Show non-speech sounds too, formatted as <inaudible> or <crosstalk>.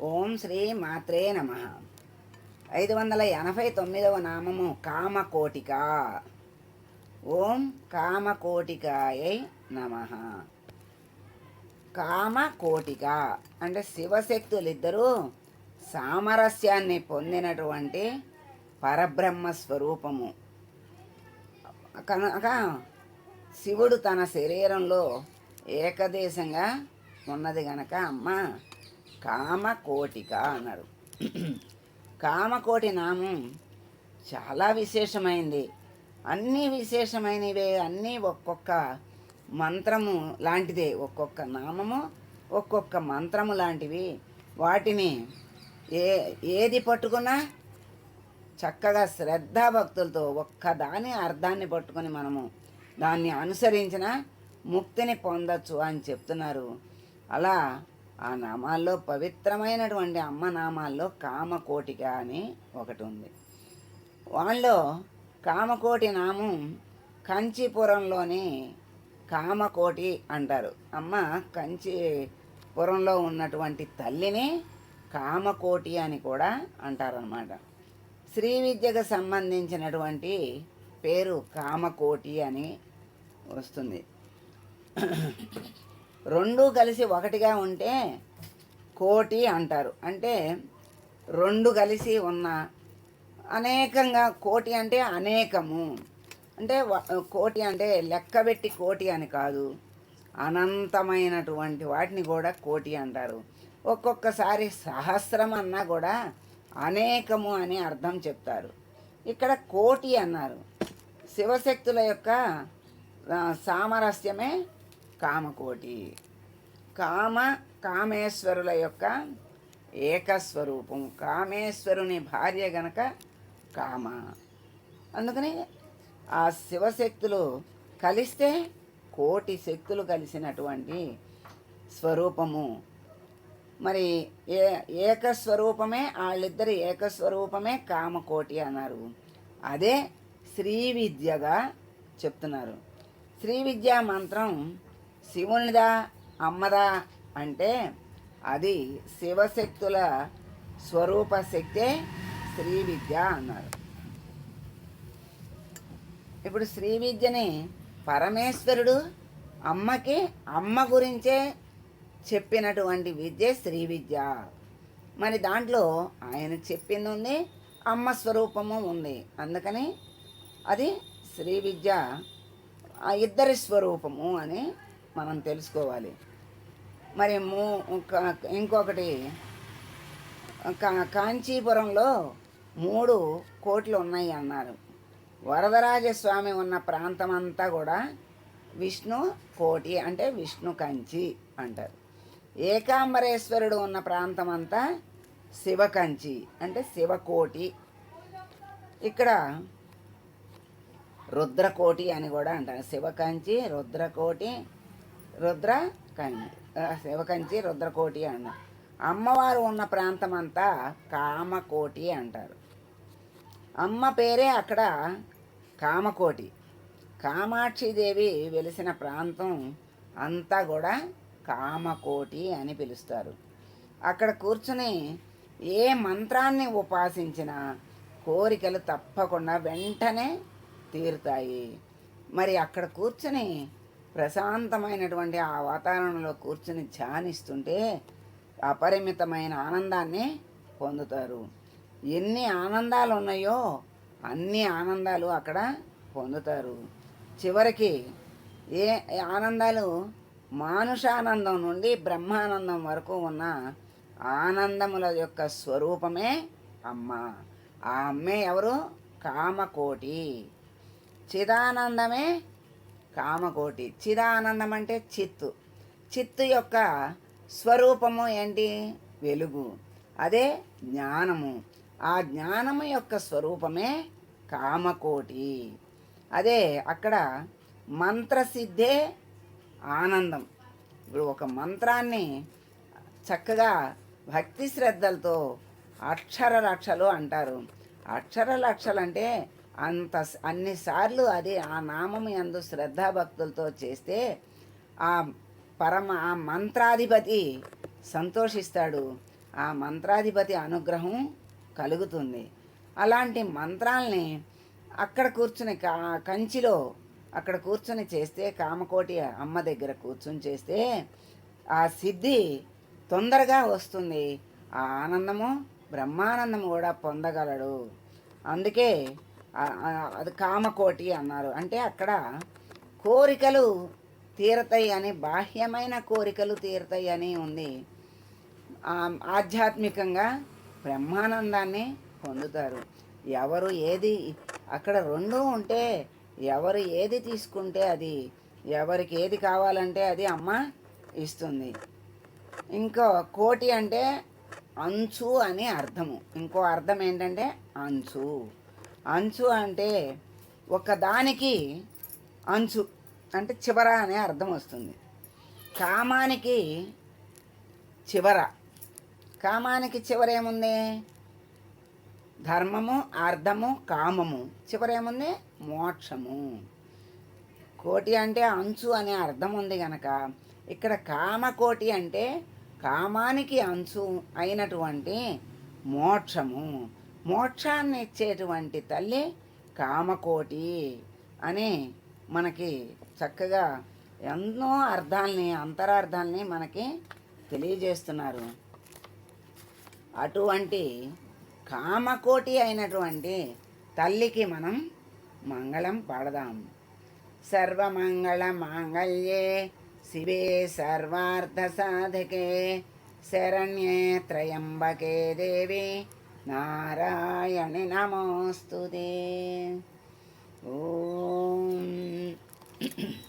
ఓం శ్రీ మాత్రే నమ. ఐదు వందల ఎనభై తొమ్మిదవ నామము కామకోటిక. ఓం కామకోటికాయై నమ. కామకోటిక అంటే శివశక్తులిద్దరూ సామరస్యాన్ని పొందినటువంటి పరబ్రహ్మ స్వరూపము. కనుక శివుడు తన శరీరంలో ఏకదేశంగా ఉన్నది గనక అమ్మ కామకోటిక అన్నారు కామకోటి నామం చాలా విశేషమైంది. అన్నీ విశేషమైనవే అన్నీ ఒక్కొక్క మంత్రము లాంటిదే. ఒక్కొక్క నామము ఒక్కొక్క మంత్రము లాంటివి. వాటిని ఏ ఏది పట్టుకున్నా చక్కగా శ్రద్ధాభక్తులతో ఒక్కదాని అర్థాన్ని పట్టుకొని మనము దాన్ని అనుసరించిన ముక్తిని పొందొచ్చు అని చెప్తున్నారు. అలా ఆ నామాల్లో పవిత్రమైనటువంటి అమ్మ నామాల్లో కామకోటిక అని ఒకటి ఉంది వాళ్ళలో కామకోటి నామం కంచిపురంలోని కామకోటి అంటారు. అమ్మ కంచిపురంలో ఉన్నటువంటి తల్లిని కామకోటి అని కూడా అంటారనమాట శ్రీ విద్యకు సంబంధించినటువంటి పేరు కామకోటి అని వస్తుంది. రెండు కలిసి ఒకటిగా ఉంటే కోటి అంటారు. అంటే రెండు కలిసి ఉన్న అనేకంగా కోటి అంటే అనేకము. అంటే కోటి అంటే లెక్కబెట్టి కోటి అని కాదు. అనంతమైనటువంటి వాటిని కూడా కోటి అంటారు. ఒక్కొక్కసారి సహస్రం అన్నా కూడా అనేకము అని అర్థం చెప్తారు. ఇక్కడ కోటి అన్నారు. శివశక్తుల యొక్క సామరస్యమే కామకోటి. కామ కామేశ్వరుల యొక్క ఏకస్వరూపం. కామేశ్వరుని భార్య గనక కామ. అందుకని ఆ శివశక్తులు కలిస్తే కోటి శక్తులు కలిసినటువంటి స్వరూపము. మరి ఏ ఏకస్వరూపమే వాళ్ళిద్దరి ఏకస్వరూపమే కామకోటి అన్నారు. అదే శ్రీ విద్యగా చెప్తున్నారు. శ్రీ విద్యా మంత్రం శివునిదా అమ్మదా అంటే అది శివశక్తుల స్వరూప శక్తే శ్రీ విద్య అన్నారు. ఇప్పుడు శ్రీ విద్యని పరమేశ్వరుడు అమ్మకి అమ్మ గురించే చెప్పినటువంటి విద్య శ్రీ విద్య. మరి దాంట్లో ఆయన చెప్పింది ఉంది అమ్మ స్వరూపము ఉంది. అందుకని అది శ్రీ విద్య ఇద్దరి స్వరూపము అని మనం తెలుసుకోవాలి. మరి మూ ఇంకొకటి కా- కాంచీపురంలో మూడు కోట్లు ఉన్నాయి అన్నారు. వరదరాజస్వామి ఉన్న ప్రాంతం అంతా కూడా విష్ణు కోటి అంటే విష్ణు కంచి అంటారు. ఏకాంబరేశ్వరుడు ఉన్న ప్రాంతం అంతా శివ కంచి అంటే శివకోటి ఇక్కడ రుద్రకోటి అని కూడా అంటారు. శివకంచి రుద్రకోటి రుద్ర కంచి శివకంచి రుద్రకోటి అన్నారు. అమ్మవారు ఉన్న ప్రాంతం అంతా కామకోటి అంటారు. అమ్మ పేరే అక్కడ కామకోటి. కామాక్షిదేవి వెలిసిన ప్రాంతం అంతా కూడా కామకోటి అని పిలుస్తారు. అక్కడ కూర్చుని ఏ మంత్రాన్ని ఉపాసించినా కోరికలు తప్పకుండా వెంటనే తీరుతాయి. మరి అక్కడ కూర్చుని ప్రశాంతమైనటువంటి ఆ వాతావరణంలో కూర్చుని ధ్యానిస్తుంటే అపరిమితమైన ఆనందాన్ని పొందుతారు. ఎన్ని ఆనందాలు ఉన్నాయో అన్ని ఆనందాలు అక్కడ పొందుతారు. చివరికి ఏ ఏ ఆనందాలు మానుషానందం నుండి బ్రహ్మానందం వరకు ఉన్న ఆనందముల యొక్క స్వరూపమే అమ్మ. ఆ అమ్మే ఎవరు? కామకోటి. చిదానందమే కామకోటి. చిదానందం అంటే చిత్తు. చిత్తు యొక్క స్వరూపము ఏంటి? వెలుగు. అదే జ్ఞానము. ఆ జ్ఞానము యొక్క స్వరూపమే కామకోటి. అదే అక్కడ మంత్రసిద్ధే ఆనందం. ఇప్పుడు ఒక మంత్రాన్ని చక్కగా భక్తి శ్రద్ధలతో అక్షర లక్షలు అంటారు. అక్షర లక్షలు అంటే అంత అన్నిసార్లు అది ఆ నామము యందు శ్రద్ధాభక్తులతో చేస్తే ఆ పరమ ఆ మంత్రాధిపతి సంతోషిస్తాడు. ఆ మంత్రాధిపతి అనుగ్రహం కలుగుతుంది. అలాంటి మంత్రాల్ని అక్కడ కూర్చుని కా కంచిలో అక్కడ కూర్చొని చేస్తే కామకోటి అమ్మ దగ్గర కూర్చొని చేస్తే ఆ సిద్ధి తొందరగా వస్తుంది. ఆ ఆనందము బ్రహ్మానందము కూడా పొందగలడు. అందుకే అది కామకోటి అన్నారు. అంటే అక్కడ కోరికలు తీరతాయి అని బాహ్యమైన కోరికలు తీరతాయి అని ఉంది. ఆధ్యాత్మికంగా బ్రహ్మానందాన్ని పొందుతారు. ఎవరు ఏది అక్కడ రెండూ ఉంటే ఎవరు ఏది తీసుకుంటే అది ఎవరికి ఏది కావాలంటే అది అమ్మ ఇస్తుంది. ఇంకో కోటి అంటే అంచు అని అర్థము. ఇంకో అర్థం ఏంటంటే అంచు. అంచు అంటే ఒకదానికి అంచు అంటే చివర అనే అర్థం వస్తుంది. కామానికి చివర. కామానికి చివర ఏముంది? ధర్మము అర్థము కామము. చివర ఏముంది? మోక్షము. కోటి అంటే అంచు అనే అర్థం ఉంది గనక ఇక్కడ కామకోటి అంటే కామానికి అంచు అయినటువంటి మోక్షము. మోక్షాన్ని ఇచ్చేటువంటి తల్లి కామకోటి అని మనకి చక్కగా ఎన్నో అర్థాలని అంతరార్థాలని మనకి తెలియజేస్తున్నారు. అటువంటి కామకోటి అయినటువంటి తల్లికి మనం మంగళం పాడదాం. సర్వమంగళ మాంగళ్యే శివే సర్వార్థ సాధకే శరణ్యే త్రయంబకే దేవి నారాయణి నమోస్తుతే ఓం <clears throat>